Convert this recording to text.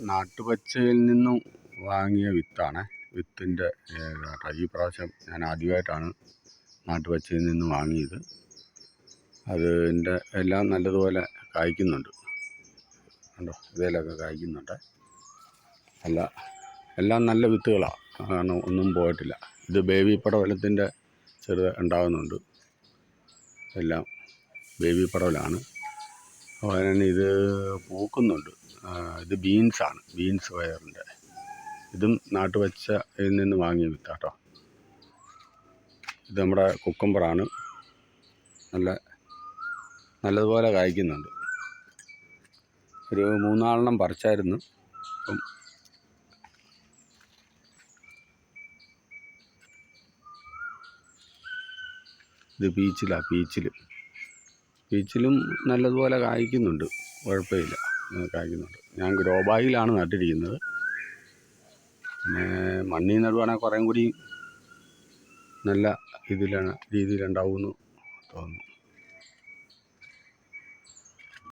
നാട്ടുപച്ചയിൽ നിന്നും വാങ്ങിയ വിത്താണ്. വിത്തിന്റെ ഈ പ്രാവശ്യം ഞാൻ ആദ്യമായിട്ടാണ് നാട്ടുപച്ചയിൽ നിന്നും വാങ്ങിയത്. അതിന്റെ എല്ലാം നല്ലതുപോലെ കായ്ക്കുന്നുണ്ട്. കണ്ടോ? ഇതിലൊക്കെ കായ്ക്കുന്നുണ്ട്. അല്ല എല്ലാം നല്ല വിത്തുകളാണ് കാരണം ഒന്നും പോയിട്ടില്ല. ഇത് ബേബി പടവലത്തിന്റെ ചെറുത് ഉണ്ടാകുന്നുണ്ട് എല്ലാം ബേബി പടവലാണ്. തന്നെ ഇത് പൂക്കുന്നുണ്ട്. ഇത് ബീൻസാണ് ബീൻസ് പയറിന്റെ ഇതും നാട്ടുവച്ചയിൽ നിന്ന് വാങ്ങിയ വിത്താട്ടോ. ഇത് നമ്മുടെ കുക്കമ്പറാണ് നല്ല നല്ലതുപോലെ കായ്ക്കുന്നുണ്ട്. ഒരു മൂന്നാലെണ്ണം പറിച്ചായിരുന്നു. അപ്പം ഇത് പീച്ചിലാണ് പീച്ചിൽ പീച്ചിലും നല്ലതുപോലെ കായ്ക്കുന്നുണ്ട്. കുഴപ്പമില്ല. കായ്ക്കുന്നുണ്ട്. ഞാൻ ഗ്രോ ബാഗിലാണ് നട്ടിരിക്കുന്നത്. പിന്നെ മണ്ണിൽ നടുവാണെങ്കിൽ കുറേ കൂടി നല്ല ഇതിലാണ് രീതിയിലുണ്ടാവുമെന്ന് തോന്നുന്നു.